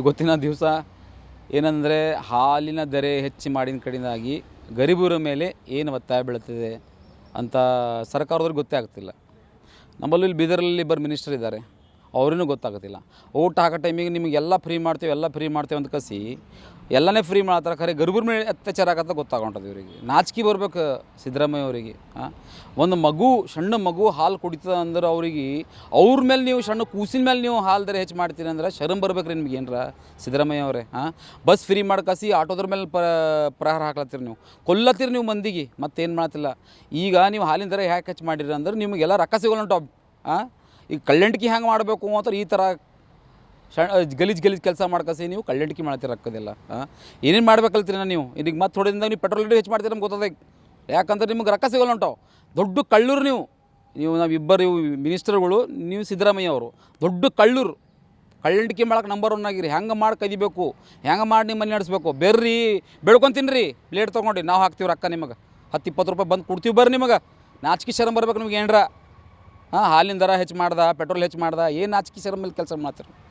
ಇವತ್ತಿನ ದಿವಸ ಏನಂದರೆ ಹಾಲಿನ ದರೆ ಹೆಚ್ಚು ಮಾಡಿದ ಕಡೆಯಿಂದಾಗಿ ಗರೀಬರ ಮೇಲೆ ಏನು ಒತ್ತಾಯ ಬೀಳ್ತಿದೆ ಅಂತ ಸರ್ಕಾರದವ್ರಿಗೆ ಗೊತ್ತೇ ಆಗ್ತಿಲ್ಲ. ನಮ್ಮಲ್ಲಿ ಇಲ್ಲಿ ಬೀದರಲ್ಲಿ ಇಬ್ಬರು ಮಿನಿಸ್ಟರ್ ಇದ್ದಾರೆ. ಅವ್ರಿಗೂ ಗೊತ್ತಾಗೋದಿಲ್ಲ ಊಟ ಹಾಕೋ ಟೈಮಿಗೆ ನಿಮಗೆಲ್ಲ ಫ್ರೀ ಮಾಡ್ತೀವಿ, ಎಲ್ಲ ಫ್ರೀ ಮಾಡ್ತೀವಿ ಅಂತ ಕಸಿ, ಎಲ್ಲನೇ ಫ್ರೀ ಮಾಡ್ತಾರೆ. ಖರೆ ಗರ್ಭರ ಮೇಲೆ ಅತ್ಯಾಚಾರ ಆಗತ್ತ ಗೊತ್ತಾಗೊಂಟದ ಇವರಿಗೆ. ನಾಚಿಕೆ ಬರ್ಬೇಕು ಸಿದ್ದರಾಮಯ್ಯ ಅವರಿಗೆ ಒಂದು ಮಗು, ಸಣ್ಣ ಮಗು ಹಾಲು ಕುಡಿತದ ಅಂದ್ರೆ ಅವ್ರಿಗೆ, ಅವ್ರ ಮೇಲೆ ನೀವು ಸಣ್ಣ ಕೂಸಿನ ಮೇಲೆ ನೀವು ಹಾಲ್ದರೆ ದರ ಹೆಚ್ಚು ಮಾಡ್ತೀರಿ ಅಂದ್ರೆ ಶರಮ್ ಬರ್ಬೇಕ್ರಿ ನಿಮ್ಗೆ ಏನರ ಸಿದ್ದರಾಮಯ್ಯ ಅವರೇ ಹಾಂ ಬಸ್ ಫ್ರೀ ಮಾಡ್ಕಸಿ ಆಟೋದ್ರ ಮೇಲೆ ಪ, ಪ್ರಹಾರ ಹಾಕ್ಲತ್ತೀರಿ ನೀವು. ಕೊಲ್ಲತ್ತೀರಿ ನೀವು ಮಂದಿಗೆ, ಮತ್ತೇನು ಮಾಡ್ತಿಲ್ಲ ಈಗ ನೀವು ಹಾಲಿನ ದರ ಯಾಕೆ ಹೆಚ್ಚು ಮಾಡಿರಿ ಅಂದ್ರೆ ನಿಮಗೆಲ್ಲ ರೊಕ್ಕ ಟಾಪ್ ಹಾಂ ಈಗ ಕಳ್ಳಂಟಿಕೆ ಹೆಂಗೆ ಮಾಡಬೇಕು ಅಂತ ಈ ಥರ ಸಣ್ಣ ಗಲೀಜು ಗಲೀಜು ಕೆಲಸ ಮಾಡ್ಕಸಿ ನೀವು ಕಳ್ಳಂಟಿಕೆ ಮಾಡ್ತೀರ ರೊಕ್ಕದಿಲ್ಲ ಹಾಂ ಏನೇನು ಮಾಡ್ಬೇಕಲ್ತೀರಿ ನೀವು? ಇದಕ್ಕೆ ಮತ್ತೆ ಥೋಡಿಂದ ನೀವು ಪೆಟ್ರೋಲ್ ರೇಟ್ ಹೆಚ್ಚು ಮಾಡ್ತೀರ ನಮ್ಗೆ ಗೊತ್ತದ. ಯಾಕಂದ್ರೆ ನಿಮ್ಗೆ ರೊಕ್ಕ ಸಿಗೋಲ್ಲ ಉಂಟಾವು ದೊಡ್ಡ ಕಳ್ಳರು ನೀವು. ನೀವು ನಾವು ಇಬ್ಬರು ಇವು ಮಿನಿಸ್ಟರ್ಗಳು, ನೀವು ಸಿದ್ದರಾಮಯ್ಯ ಅವರು. ದೊಡ್ಡ ಕಳ್ಳರು. ಕಳ್ಳಂಟಿಕೆ ಮಾಡಕ್ಕೆ ನಂಬರ್ ಒನ್ ಆಗಿರಿ. ಹೆಂಗೆ ಮಾಡಿ ಕದಿಬೇಕು? ಹೆಂಗೆ ಮಾಡಿ ನಿಮ್ಮ ಮನೆ ನಡೆಸ್ಬೇಕು? ಬೆರ್ರಿ. ಬೆಳ್ಕೊಂತೀನಿ ರೀ ಪ್ಲೇಟ್ ತೊಗೊಂಡು. ನಾವು ಹಾಕ್ತೀವಿ ರೊಕ್ಕ ನಿಮಗೆ. ಹತ್ತು ಇಪ್ಪತ್ತು ರೂಪಾಯಿ ಬಂದು ಕೊಡ್ತೀವಿ ಬರ್ರಿ ನಿಮಗೆ. ನಾಚಿಕೆ ಶರಮ್ ಬರ್ಬೇಕು ನಿಮ್ಗೆ ಏನರ? ಹಾಂ ಹಾಲಿನ ದರ ಹೆಚ್ಚು ಮಾಡ್ದ ಪೆಟ್ರೋಲ್ ಹೆಚ್ಚು ಮಾಡ್ದ ಏನು ಆಚಕಿ ಸೇರೋ ಮೇಲೆ ಕೆಲಸ ಮಾಡ್ತೀರಿ?